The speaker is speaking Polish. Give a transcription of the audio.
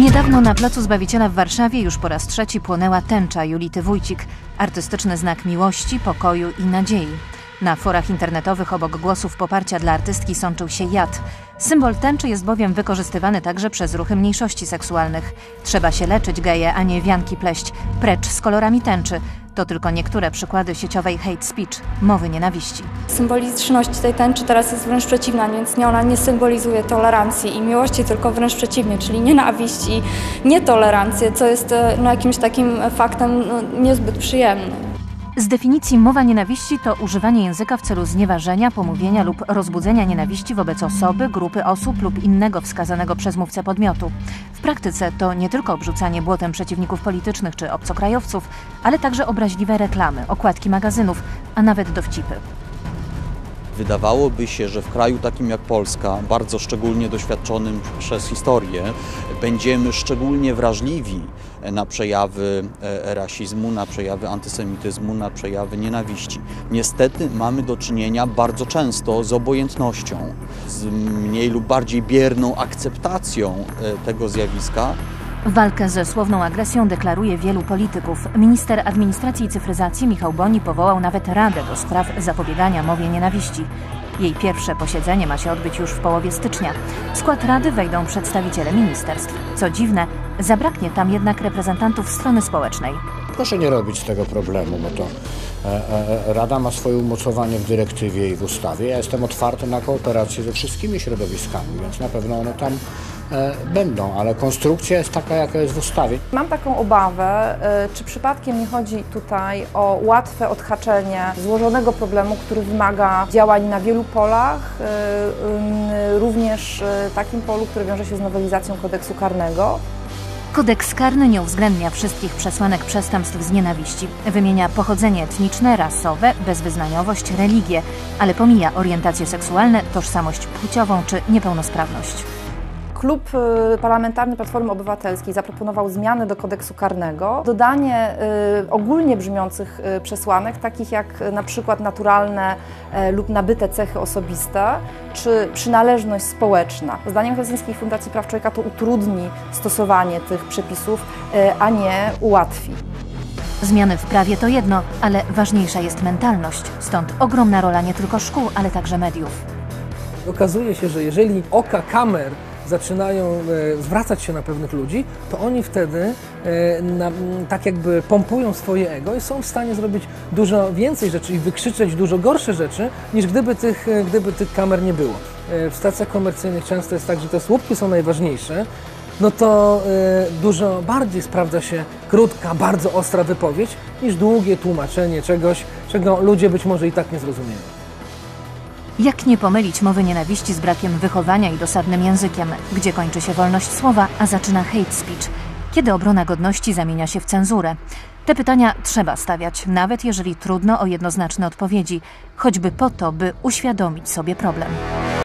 Niedawno na Placu Zbawiciela w Warszawie już po raz trzeci płonęła tęcza Julity Wójcik, artystyczny znak miłości, pokoju i nadziei. Na forach internetowych obok głosów poparcia dla artystki sączył się jad. Symbol tęczy jest bowiem wykorzystywany także przez ruchy mniejszości seksualnych. Trzeba się leczyć geje, a nie wianki pleść. Precz z kolorami tęczy. To tylko niektóre przykłady sieciowej hate speech, mowy nienawiści. Symboliczność tej tęczy teraz jest wręcz przeciwna, więc nie, ona nie symbolizuje tolerancji i miłości, tylko wręcz przeciwnie, czyli nienawiść i nietolerancję, co jest e, no, jakimś takim faktem no, niezbyt przyjemnym. Z definicji mowa nienawiści to używanie języka w celu znieważenia, pomówienia lub rozbudzenia nienawiści wobec osoby, grupy osób lub innego wskazanego przez mówcę podmiotu. W praktyce to nie tylko obrzucanie błotem przeciwników politycznych czy obcokrajowców, ale także obraźliwe reklamy, okładki magazynów, a nawet dowcipy. Wydawałoby się, że w kraju takim jak Polska, bardzo szczególnie doświadczonym przez historię, będziemy szczególnie wrażliwi na przejawy e, rasizmu, na przejawy antysemityzmu, na przejawy nienawiści. Niestety mamy do czynienia bardzo często z obojętnością, z mniej lub bardziej bierną akceptacją e, tego zjawiska. Walkę ze słowną agresją deklaruje wielu polityków. Minister Administracji i Cyfryzacji Michał Boni powołał nawet Radę do spraw zapobiegania mowie nienawiści. Jej pierwsze posiedzenie ma się odbyć już w połowie stycznia. W skład Rady wejdą przedstawiciele ministerstw. Co dziwne, zabraknie tam jednak reprezentantów strony społecznej. Proszę nie robić z tego problemu, bo to e, e, Rada ma swoje umocowanie w dyrektywie i w ustawie. Ja jestem otwarty na kooperację ze wszystkimi środowiskami, więc na pewno one tam e, będą, ale konstrukcja jest taka, jaka jest w ustawie. Mam taką obawę, czy przypadkiem nie chodzi tutaj o łatwe odhaczenie złożonego problemu, który wymaga działań na wielu polach, również takim polu, który wiąże się z nowelizacją kodeksu karnego. Kodeks karny nie uwzględnia wszystkich przesłanek przestępstw z nienawiści. Wymienia pochodzenie etniczne, rasowe, bezwyznaniowość, religię, ale pomija orientacje seksualne, tożsamość płciową czy niepełnosprawność. Klub y, Parlamentarny Platformy Obywatelskiej zaproponował zmiany do kodeksu karnego, dodanie y, ogólnie brzmiących y, przesłanek, takich jak na przykład naturalne lub nabyte cechy osobiste, czy przynależność społeczna. Zdaniem Helsińskiej Fundacji Praw Człowieka to utrudni stosowanie tych przepisów, a nie ułatwi. Zmiany w prawie to jedno, ale ważniejsza jest mentalność. Stąd ogromna rola nie tylko szkół, ale także mediów. Okazuje się, że jeżeli oka kamer zaczynają e, zwracać się na pewnych ludzi, to oni wtedy e, na, tak jakby pompują swoje ego i są w stanie zrobić dużo więcej rzeczy i wykrzyczeć dużo gorsze rzeczy, niż gdyby tych, e, gdyby tych kamer nie było. W stacjach komercyjnych często jest tak, że te słupki są najważniejsze, no to dużo bardziej sprawdza się krótka, bardzo ostra wypowiedź niż długie tłumaczenie czegoś, czego ludzie być może i tak nie zrozumieją. Jak nie pomylić mowy nienawiści z brakiem wychowania i dosadnym językiem? Gdzie kończy się wolność słowa, a zaczyna hate speech? Kiedy obrona godności zamienia się w cenzurę? Te pytania trzeba stawiać, nawet jeżeli trudno o jednoznaczne odpowiedzi, choćby po to, by uświadomić sobie problem.